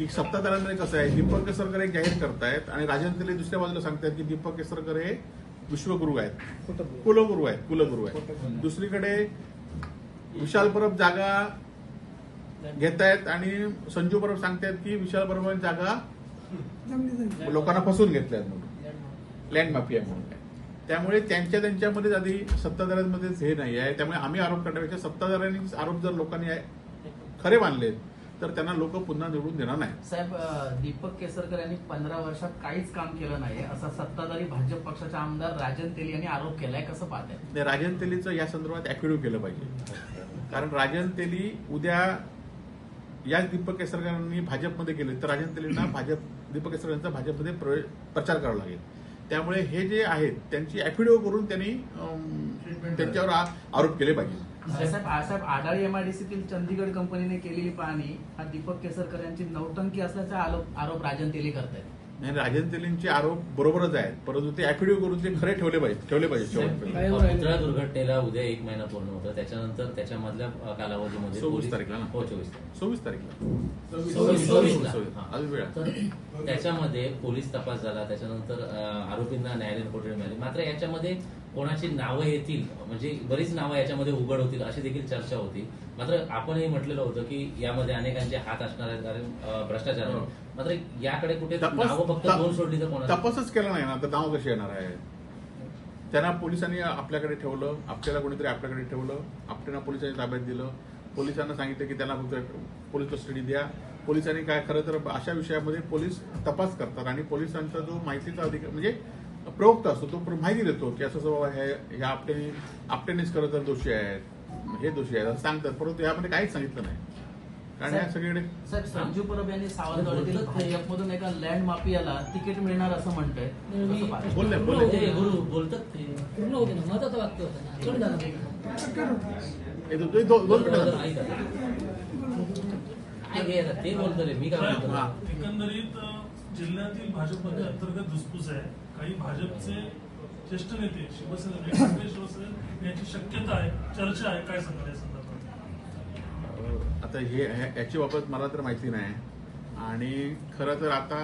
की सत्ताधाऱ्यांमध्ये कसं आहे दीपक केसरकर एक जाहीर करतायत आणि राजन तेली दुसऱ्या बाजूला सांगतायत की दीपक केसरकर हे विश्वगुरू आहेत. कुलगुरू आहेत कुलगुरू आहेत. दुसरीकडे विशाल परब जागा घेतायत आणि संजू परब सांगतायत की विशाल परब जागा लोकांना फसवून घेतल्यात म्हणून. लँड माफिया म्हणून. त्यामुळे त्यांच्या त्यांच्यामध्ये आधी सत्ताधाऱ्यांमध्येच हे नाही आहे. त्यामुळे आम्ही आरोप करण्यापेक्षा सत्ताधाऱ्यांनी आरोप जर लोकांनी खरे मानले तर त्यांना लोक पुन्हा निवडून देणार नाही साहेब दीपक केसरकर यांनी पंधरा वर्षात काहीच काम केलं नाही. असा सत्ताधारी भाजप पक्षाचे आमदार राजन तेली यांनी आरोप केलाय कसं पाहताय? राजन तेलीचं या संदर्भात ऍक्टिव्ह केलं पाहिजे. कारण राजन तेली उद्या याच दीपक केसरकरांनी भाजपमध्ये गेले तर राजन तेलींना भाजप दीपक केसरकर यांचा भाजपमध्ये प्रचार करावा लागेल. त्यामुळे हे जे आहेत त्यांची ऍफिडेव्ह करून त्यांनी त्यांच्यावर आरोप केले पाहिजे. साहेब साहेब आडाळी एमआयडीसीतील चंदीगड कंपनीने केलेली पाहणी हा दीपक केसरकर यांची नौटंकी असल्याचा आरोप आरोप राजन तेली करतायत नाही राजन तेलींचे आरोप बरोबरच आहेत परंतु ते ऍफिडेव्ह करून ते खरे ठेवले पाहिजे ठेवले पाहिजे शेवटपर्यंत? दुर्घटनेला उद्या एक महिना पूर्ण होतं त्याच्यानंतर त्याच्यामधल्या कालावधीमध्ये 24 पोलीस- तारीखला ना? हो चोवीस तारीख. सव्वीस तारीखला. हा. त्याच्यामध्ये पोलीस तपास झाला त्याच्यानंतर आरोपींना न्यायालयीन कोठडी मिळाली मात्र याच्यामध्ये कोणाची नावं येतील म्हणजे बरीच नावं याच्यामध्ये उघड होतील अशी देखील चर्चा होती. मात्र आपणही म्हटलेलं होतं की यामध्ये अनेकांचे हात असणार आहेत कारण भ्रष्टाचार. हो. मात्र याकडे कुठे नावं फक्त दोन सोडली तर कोणाची? तपासच केला नाही ना तर नाव कशी येणार आहे त्यांना पोलिसांनी आपल्याकडे ठेवलं आपल्याला कोणीतरी आपल्याकडे ठेवलं आपल्याला पोलिसांनी ताब्यात दिलं. पोलिसांना सांगितलं की त्यांना फक्त पोलीस कस्टडी द्या. पोलिसांनी काय खरं तर अशा विषयामध्ये पोलीस तपास करतात आणि पोलिसांचा जो माहितीचा अधिकार म्हणजे प्रवक्ता असतो तो माहिती देतो की असं असं बाबा हे ह्या आपटे आपटेनेच खरं तर दोषी आहेत. हे दोषी आहेत असं सांगतात. परंतु यामध्ये काहीच सांगितलं नाही. कारण या सगळीकडे साहेब संजू परब यांनी सावंतवाडीतील मधून एका लँड माफियाला तिकीट मिळणार असं म्हणतंय? बोलले बोलले. गुरु बोलतात ते. पूर्ण होते ना. महत्वाचं वाक्य होतं. हे दोन मिनिटं ते बोलतो मी काय म्हणतो हा. एकंदरीत जिल्ह्यातील भाजपमध्ये अंतर्गत धुसफूस आहे. काही भाजपचे ज्येष्ठ नेते शिवसेना शिवसेना याची शक्यता आहे चर्चा आहे. काय सांगाल या संदर्भात? आता हे याची बाबत मला तर माहिती नाही. आणि खरं तर आता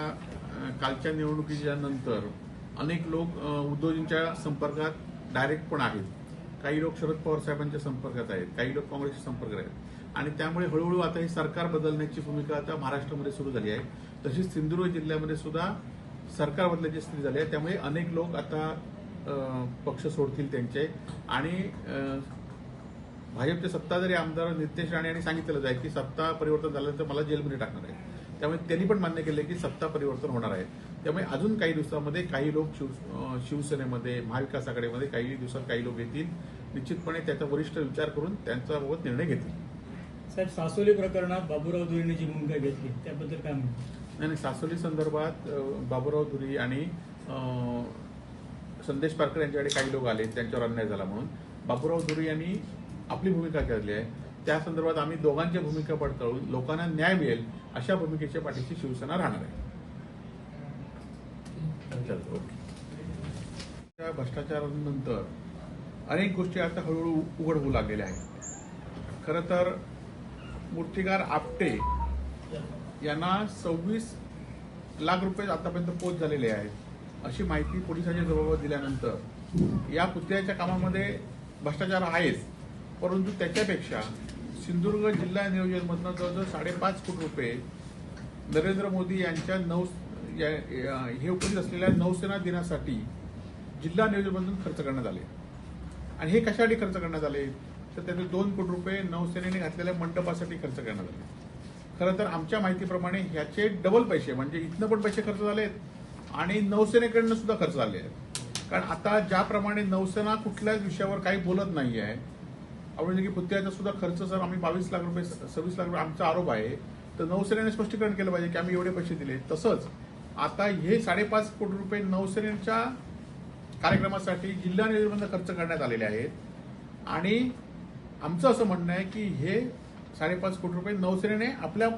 कालच्या निवडणुकीच्या नंतर अनेक लोक उद्योजींच्या उद्धवजींच्या संपर्कात डायरेक्ट पण आहेत. काही लोक शरद पवार साहेबांच्या संपर्कात आहेत काही लोक काँग्रेसच्या संपर्कात आहेत. आणि त्यामुळे हळूहळू आता ही सरकार बदलण्याची भूमिका आता महाराष्ट्रामध्ये सुरू झाली आहे. तशीच सिंधुदुर्ग जिल्ह्यामध्ये सुद्धा सरकार बदलायची स्थिती झाली आहे. त्यामुळे अनेक लोक आता पक्ष सोडतील त्यांचे. आणि भाजपचे सत्ताधारी आमदार नितेश राणे यांनी सांगितलेलं आहे की सत्ता परिवर्तन झाल्यानंतर मला जेलमध्ये टाकणार आहे. त्यामुळे त्यांनी पण मान्य केलं की सत्ता परिवर्तन होणार आहे. त्यामुळे अजून काही दिवसामध्ये काही लोक शिव शिवसेनेमध्ये महाविकास आघाडीमध्ये काही दिवसात काही लोक येतील. निश्चितपणे त्याचा वरिष्ठ विचार करून त्यांच्याबाबत निर्णय घेतील. साहेब सासोली प्रकरणात बाबूराव धुरीने जी भूमिका घेतली त्याबद्दल काय म्हणतो नाही नाही, सासवली संदर्भात बाबूराव धुरी आणि संदेश पारकर यांच्याकडे काही लोक आले त्यांच्यावर अन्याय झाला म्हणून. बाबूराव धुरी यांनी आपली भूमिका घेतली आहे. त्या संदर्भात आम्ही दोघांच्या भूमिका पडताळून लोकांना न्याय मिळेल अशा भूमिकेच्या पाठीशी शिवसेना राहणार आहे. चल, ओके. त्या भ्रष्टाचारानंतर अनेक गोष्टी आता हळूहळू उघड होऊ लागलेल्या आहेत. खरं तर मूर्तिकार आपटे यांना सव्वीस लाख रुपये आतापर्यंत पोच झालेले आहेत. अशी माहिती पोलिसांच्या जवळ दिल्यानंतर या पुतळ्याच्या कामामध्ये भ्रष्टाचार आहेच परंतु त्याच्यापेक्षा सिंधुदुर्ग जिल्हा नियोजनमधनं जवळजवळ साडेपाच कोटी रुपये नरेंद्र मोदी यांच्या नौ या- हे उपस्थित असलेल्या नौसेना दिनासाठी जिल्हा नियोजनमधून खर्च करण्यात आले. आणि हे कशासाठी खर्च करण्यात आले? तर त्याचे दोन कोटी रुपये नौसेनेने घातलेल्या मंडपासाठी खर्च करण्यात आले. खरं तर आमच्या माहितीप्रमाणे ह्याचे डबल पैसे म्हणजे इथनं पण पैसे खर्च झालेत आणि नौसेनेकडनं सुद्धा खर्च झाले आहेत. कारण आता ज्याप्रमाणे नौसेना कुठल्याच विषयावर काही बोलत नाही आहे आपण की पुत्याचा सुद्धा खर्च जर आम्ही बावीस लाख रुपये सव्वीस लाख रुपये आमचा आरोप आहे. तर नौसेनेने स्पष्टीकरण केलं पाहिजे की आम्ही एवढे पैसे दिले. तसंच आता हे साडेपाच कोटी रुपये नौसेनेच्या कार्यक्रमासाठी जिल्हा निर्बंध खर्च करण्यात आलेले आहेत. आणि आमचं असं म्हणणं आहे की हे साडेपाच कोटी रुपये नौसेनेने आपल्या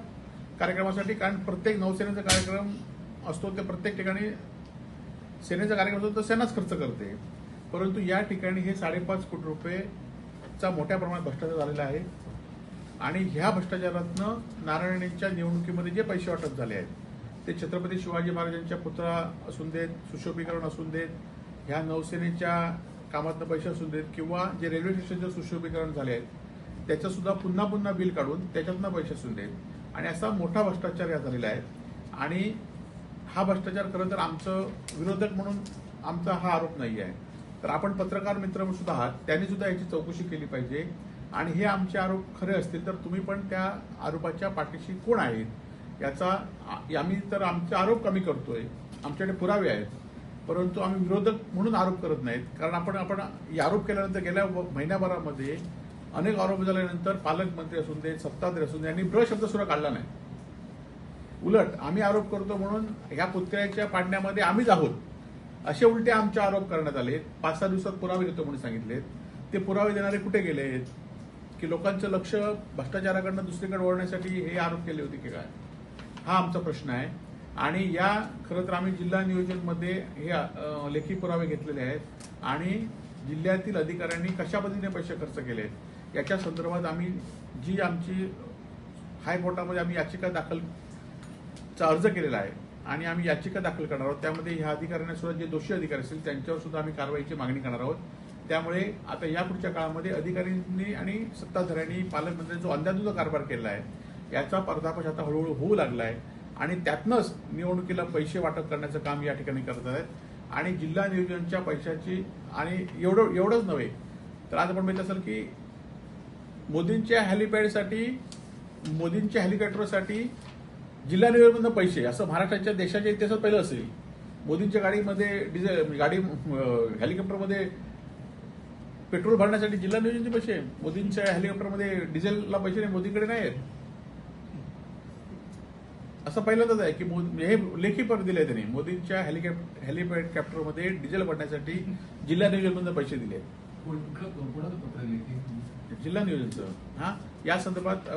कार्यक्रमासाठी कारण प्रत्येक नौसेनेचा कार्यक्रम असतो ते प्रत्येक ठिकाणी सेनेचा कार्यक्रम असतो तर सेनाच खर्च करते. परंतु या ठिकाणी हे साडेपाच कोटी रुपयेचा मोठ्या प्रमाणात भ्रष्टाचार झालेला आहे. आणि ह्या भ्रष्टाचारातनं नारायणच्या निवडणुकीमध्ये जे पैसे वाटप झाले आहेत ते छत्रपती शिवाजी महाराजांच्या पुतळा असून देत सुशोभीकरण असून देत ह्या नौसेनेच्या कामातनं पैसे असू देत किंवा जे रेल्वे स्टेशनचं सुशोभीकरण झाले आहेत त्याचं सुद्धा पुन्हा पुन्हा बिल काढून त्याच्यातनं पैसे असून देत. आणि असा मोठा भ्रष्टाचार या झालेला आहे. आणि हा भ्रष्टाचार खरं तर आमचं विरोधक म्हणून आमचा हा आरोप नाही आहे तर आपण पत्रकार मित्र सुद्धा आहात त्यांनी सुद्धा याची चौकशी केली पाहिजे. आणि हे आमचे आरोप खरे असतील तर तुम्ही पण त्या आरोपाच्या पाठीशी कोण आहेत? याचा आम्ही तर आमचे आरोप कमी करतोय. आमच्याकडे पुरावे आहेत. परंतु आम्ही विरोधक म्हणून आरोप करत नाहीत. कारण आपण आपण आरोप केल्यानंतर गेल्या व- महिन्याभरामध्ये अनेक आरोप झाल्यानंतर पालकमंत्री असून दे सत्ताधारी असून दे यांनी ब्र शब्द सुद्धा काढला नाही. उलट आम्ही आरोप करतो म्हणून ह्या पुतळ्याच्या पाडण्यामध्ये आम्हीच आहोत. असे उलटे आमचे आरोप करण्यात आले. पाच सहा दिवसात पुरावे देतो म्हणून सांगितलेत. ते पुरावे देणारे कुठे गेलेत की लोकांचं लक्ष भ्रष्टाचाराकडनं दुसरीकडे वळण्यासाठी हे आरोप केले होते की काय? हा आमचा प्रश्न आहे. आणि या खरं तर आम्ही जिल्हा नियोजनमध्ये हे लेखी पुरावे घेतलेले आहेत. आणि जिल्ह्यातील अधिकाऱ्यांनी कशा पद्धतीने पैसे खर्च केले आहेत याच्या संदर्भात आम्ही जी आमची हायकोर्टामध्ये आम्ही याचिका दाखल चा अर्ज केलेला आहे आणि आम्ही याचिका दाखल करणार आहोत. त्यामध्ये ह्या अधिकाऱ्यांना सुद्धा जे दोषी अधिकारी असतील त्यांच्यावर सुद्धा आम्ही कारवाईची मागणी करणार आहोत. त्यामुळे आता या पुढच्या काळामध्ये अधिकाऱ्यांनी आणि सत्ताधाऱ्यांनी पालकमंत्र्यांनी जो अंदाधुंद कारभार केला आहे याचा पर्दाफाश आता हळूहळू होऊ लागला आहे. आणि त्यातनंच निवडणुकीला पैसे वाटप करण्याचं काम या ठिकाणी करत आहेत. आणि जिल्हा नियोजनच्या पैशाची आणि एवढं एवढंच नव्हे तर आज आपण माहीत असेल की मोदींच्या हेलिपॅडसाठी मोदींच्या हेलिकॉप्टरसाठी जिल्हा नियोजनमधून पैसे असं महाराष्ट्राच्या देशाच्या इतिहासात पहिलं असेल. मोदींच्या गाडीमध्ये डिझेल म्हणजे गाडी हेलिकॉप्टरमध्ये पेट्रोल भरण्यासाठी जिल्हा नियोजनचे पैसे मोदींच्या हेलिकॉप्टरमध्ये डिझेलला पैसे नाही मोदींकडे नाही आहेत असं पहिल्यांदाच आहे की मोद- हे लेखी पर दिले त्यांनी. मोदींच्या हेलिकॉप्टर हेलिकॉप्टरमध्ये डिझेल भरण्यासाठी जिल्हा नियोजनमधून पैसे दिले. जिल्हा नियोजनचं. हा? या संदर्भात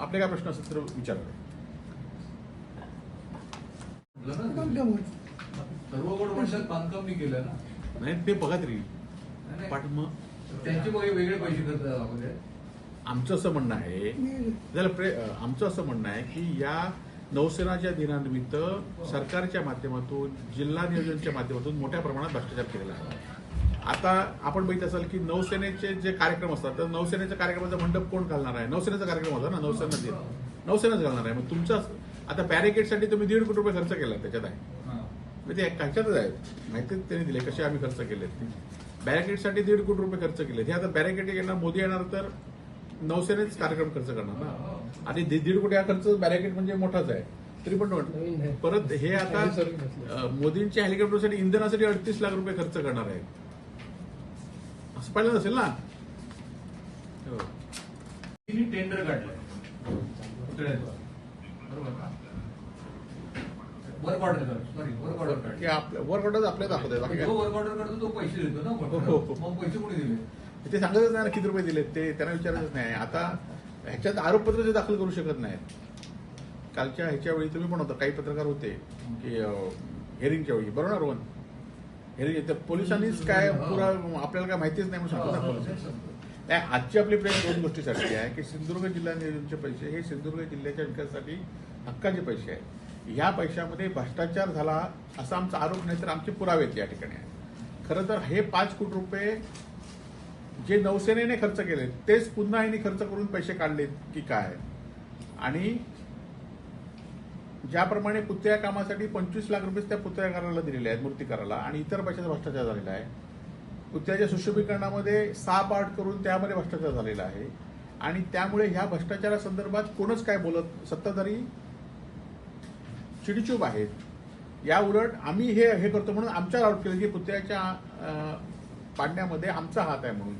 आपले काय प्रश्न असतील तर विचारावे सर्व गोड म्हणतात बांधकाम मी केलं ना. नाही ते बघा तरी नाही, पाठ मग त्यांचे वेगळे पैसे खर्च आमचं असं म्हणणं आहे आमचं असं म्हणणं आहे की या नौसेनाच्या दिनानिमित्त सरकारच्या माध्यमातून जिल्हा नियोजनच्या माध्यमातून मोठ्या प्रमाणात भ्रष्टाचार केलेला आहे. आता आपण बघित असाल की नौसेनेचे जे कार्यक्रम असतात तर नौसेनेच्या कार्यक्रमाचा मंडप कोण घालणार आहे? नौसेनेचा कार्यक्रम होता ना नौसेना दिन नौसेनाच घालणार आहे. मग तुमचा आता बॅरिकेडसाठी तुम्ही दीड कोटी रुपये खर्च केला त्याच्यात आहे. म्हणजे ते कशातच आहे. माहिती त्यांनी दिले कसे आम्ही खर्च केले बॅरिकेडसाठी दीड कोटी रुपये खर्च केले हे आता बॅरिकेड येणार मोदी येणार तर नौसेनेच कार्यक्रम खर्च करणार ना? आणि दीड दीड कोटी हा खर्च बॅरिकेड म्हणजे मोठाच आहे. तरी पण म्हटलं. परत हे आता मोदींच्या हेलिकॉप्टरसाठी इंधनासाठी अडतीस लाख रुपये खर्च करणार आहे असं पाहिलं नसेल ना? हो. टेंडर काढलंय वर्क ऑर्डर कर सॉरी वर्क ऑर्डर काढ आपल्या वर्क ऑर्डर आपल्या दाखवत जो काय. वर्क ऑर्डर करतो तो पैसे देतो ना हो, हो, हो. मग पैसे कोणी दिले? ते सांगतच नाही ना किती रुपये दिलेत ते त्यांना विचारायचंच नाही. आता ह्याच्यात आरोपपत्र ते दाखल करू शकत नाहीत. कालच्या ह्याच्या वेळी तुम्ही पण होता काही पत्रकार होते की हेरिंगच्या वेळी. बरोबर रोहन? हेरिंग पोलिसांनीच काय पुरा आपल्याला काय माहितीच नाही म्हणून सांगतो ना पोलीस नाही आजची आपली प्रेस दोन गोष्टीसाठी आहे की सिंधुदुर्ग जिल्हा नियोजनचे पैसे हे सिंधुदुर्ग जिल्ह्याच्या विकासासाठी हक्काचे पैसे आहेत. ह्या पैशामध्ये भ्रष्टाचार झाला असा आमचा आरोप नाही तर आमचे पुरावे आहेत या ठिकाणी. आहेत खरं तर हे पाच कोटी रुपये जे नौसेनेने खर्च केले तेच पुन्हा यांनी खर्च करून पैसे काढलेत की काय? आणि ज्याप्रमाणे पुतळ्या कामासाठी पंचवीस लाख रुपये त्या पुतळ्याकाराला दिलेले आहेत मूर्तिकाराला आणि इतर पैशाचा भ्रष्टाचार झालेला आहे. पुतळ्याच्या सुशोभीकरणामध्ये साप आठ करून त्यामध्ये भ्रष्टाचार झालेला आहे. आणि त्यामुळे ह्या भ्रष्टाचारासंदर्भात कोणच काय बोलत सत्ताधारी चिडीचूप आहेत या उलट आम्ही हे हे करतो म्हणून आमच्यावर आरोप केले की पुतळ्याच्या पाडण्यामध्ये आमचा हात आहे म्हणून.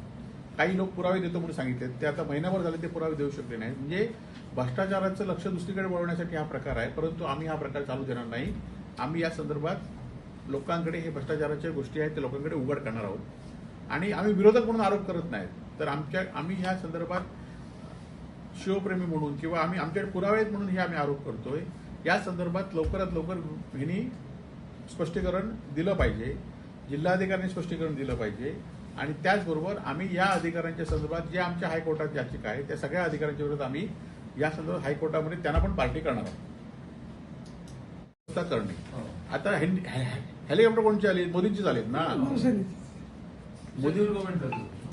काही लोक पुरावे देतो म्हणून सांगितले ते आता महिनाभर झाले ते पुरावे देऊ शकले नाही म्हणजे भ्रष्टाचाराचं लक्ष दुसरीकडे वळवण्यासाठी हा प्रकार आहे. परंतु आम्ही हा प्रकार चालू देणार नाही. आम्ही या संदर्भात लोकांकडे हे भ्रष्टाचाराच्या गोष्टी आहेत ते लोकांकडे उघड करणार आहोत. आणि आम्ही विरोधक म्हणून आरोप करत नाहीत. तर आमच्या आम्ही ह्या संदर्भात शिवप्रेमी म्हणून किंवा आम्ही आमच्याकडे पुरावे आहेत म्हणून हे आम्ही आरोप करतोय. या संदर्भात लवकरात लवकर ह्यांनी स्पष्टीकरण दिलं पाहिजे. जिल्हाधिकाऱ्यांनी स्पष्टीकरण दिलं पाहिजे. आणि त्याचबरोबर आम्ही या अधिकाऱ्यांच्या संदर्भात जे आमच्या हायकोर्टात याचिका आहे त्या सगळ्या अधिकाऱ्यांच्या विरोधात आम्ही या संदर्भात हायकोर्टामध्ये त्यांना पण पार्टी करणार आहोत. करणे. हो. आता हेल- हेलिकॉप्टर कोणची आली? मोदींची झालीत ना? मोदी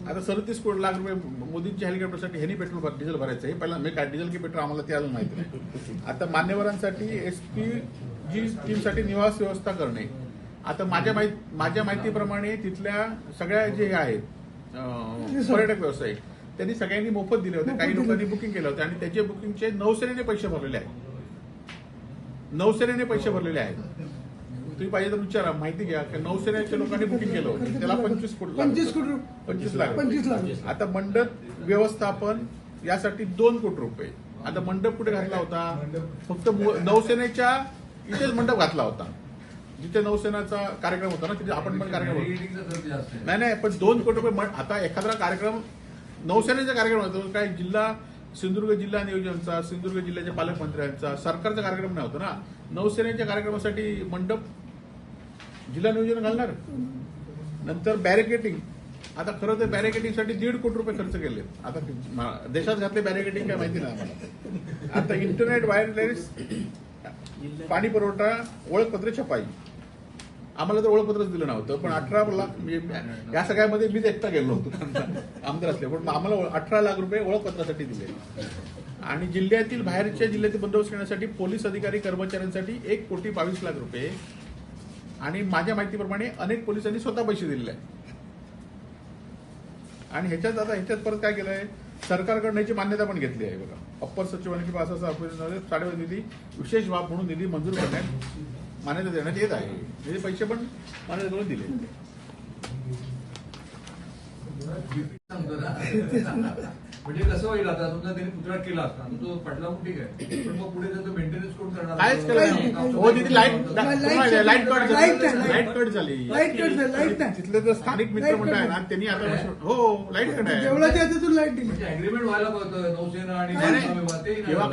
आता सदतीस कोटी लाख रुपये मोदींच्या हेलिकॉप्टरसाठी ह्यानी पेट्रोल डिझेल भरायचं हे पहिला मी काय? डिझेल की पेट्रोल आम्हाला ते अजून माहिती नाही. आता मान्यवरांसाठी एसपी जी टीमसाठी निवास व्यवस्था करणे. आता माझ्या माहिती माझ्या माहितीप्रमाणे तिथल्या सगळ्या जे आहेत पर्यटक व्यावसायिक त्यांनी सगळ्यांनी मोफत दिले होते. काही लोकांनी बुकिंग केलं होतं आणि त्याचे बुकिंगचे नौसेनेने पैसे भरलेले आहेत. नौसेनेने पैसे भरलेले आहेत. तुम्ही पाहिजे तर विचारा माहिती घ्या. की नौसेनेच्या लोकांनी बुकिंग केलं होतं. त्याला पंचवीस कोटी. पंचवीस कोटी पंचवीस लाख. पंचवीस लाख. आता मंडप व्यवस्थापन यासाठी दोन कोटी रुपये. आता मंडप कुठे घातला होता? फक्त नौसेनेच्या इथेच मंडप घातला होता. जिथे नौसेनाचा कार्यक्रम होता ना तिथे आपण पण कार्यक्रम नाही नाही पण दोन कोटी रुपये आता एखादा कार्यक्रम नौसेनेचा कार्यक्रम होतो काय जिल्हा सिंधुदुर्ग जिल्हा नियोजनचा सिंधुदुर्ग जिल्ह्याच्या पालकमंत्र्यांचा सरकारचा कार्यक्रम नाही होतो ना. नौसेनेच्या कार्यक्रमासाठी मंडप जिल्हा नियोजन घालणार? नंतर बॅरिकेटिंग आता खरं तर बॅरिकेटिंगसाठी दीड कोटी रुपये खर्च केले. आता देशात घातले बॅरिकेटिंग काय माहिती नाही आम्हाला. आता इंटरनेट वायरलेस पाणी पुरवठा ओळखपत्र छपाई. आम्हाला तर ओळखपत्रच दिलं नव्हतं पण अठरा लाख म्हणजे या सगळ्यामध्ये मीच एकटा गेलो होतो. आमदार असले पण आम्हाला अठरा लाख रुपये ओळखपत्रासाठी दिले. आणि जिल्ह्यातील बाहेरच्या जिल्ह्यातील बंदोबस्त करण्यासाठी पोलीस अधिकारी कर्मचाऱ्यांसाठी एक कोटी बावीस लाख रुपये. आणि माझ्या माहितीप्रमाणे अनेक पोलिसांनी स्वतः पैसे दिलेले आहेत. आणि ह्याच्यात आता ह्याच्यात परत काय केलंय? सरकारकडनं याची मान्यता पण घेतली आहे बघा. अप्पर सचिवांनी किंवा असं असं निधी विशेष बाब म्हणून निधी मंजूर करण्यात मान्यता देण्यात येत आहे. म्हणजे पैसे पण मान्यता करून दिले. म्हणजे कसं होईल आता समजा त्यांनी पुतळा केला असता तर तो पडला मग ठीक आहे. पण मग पुढे त्याचं मेंटेनन्स कोण करणार? कायच केलं नाही. हो तिथे लाइट लाईट- कट झाली. लाइट कट झाली. लाइट कट झाली, लाइट नाही. तिथले जे स्थानिक मित्रमंडळ आहे ना त्यांनी आता हो. लाइट कट आहे. देवळाच्या हातातून लाइट दिली. म्हणजे अग्रीमेंट व्हायला पाहतं नौसेना आणि नाही, विभाग.